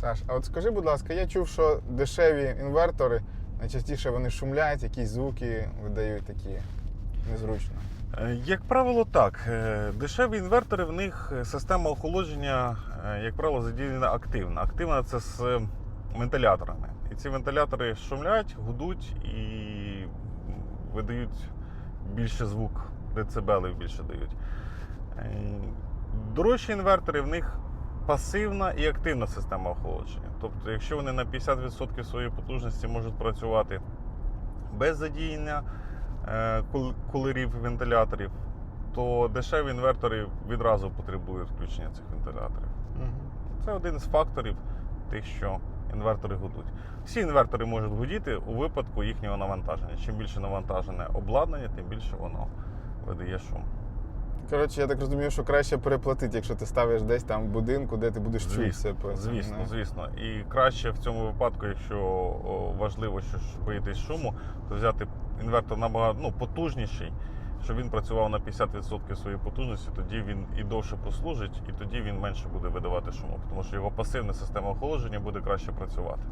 Саш, а от скажи, будь ласка, я чув, що дешеві інвертори найчастіше вони шумлять, якісь звуки видають такі незручно. Е, Як правило, так. Е, Дешеві інвертори, в них система охолодження, е, як правило, задіяна активно. Активна це з е, вентиляторами. І ці вентилятори шумлять, гудуть і видають більше звук, децибелів більше дають. Е, Дорожчі інвертори, в них пасивна і активна система охолодження. Тобто, якщо вони на 50% своєї потужності можуть працювати без задіяння е, кулерів і вентиляторів, то дешеві інвертори відразу потребують включення цих вентиляторів. Це один з факторів тих, що інвертори гудуть. Всі інвертори можуть гудіти у випадку їхнього навантаження. Чим більше навантажене обладнання, тим більше воно видає шум. Коротше, я так розумію, що краще переплатити, якщо ти ставиш десь там в будинку, де ти будеш чути все. звісно, ну. звісно. І краще в цьому випадку, якщо важливо, що боїтесь шуму, то взяти інвертор набагато ну, потужніший, щоб він працював на 50% своєї потужності, тоді він і довше послужить, і тоді він менше буде видавати шуму, тому що його пасивна система охолодження буде краще працювати.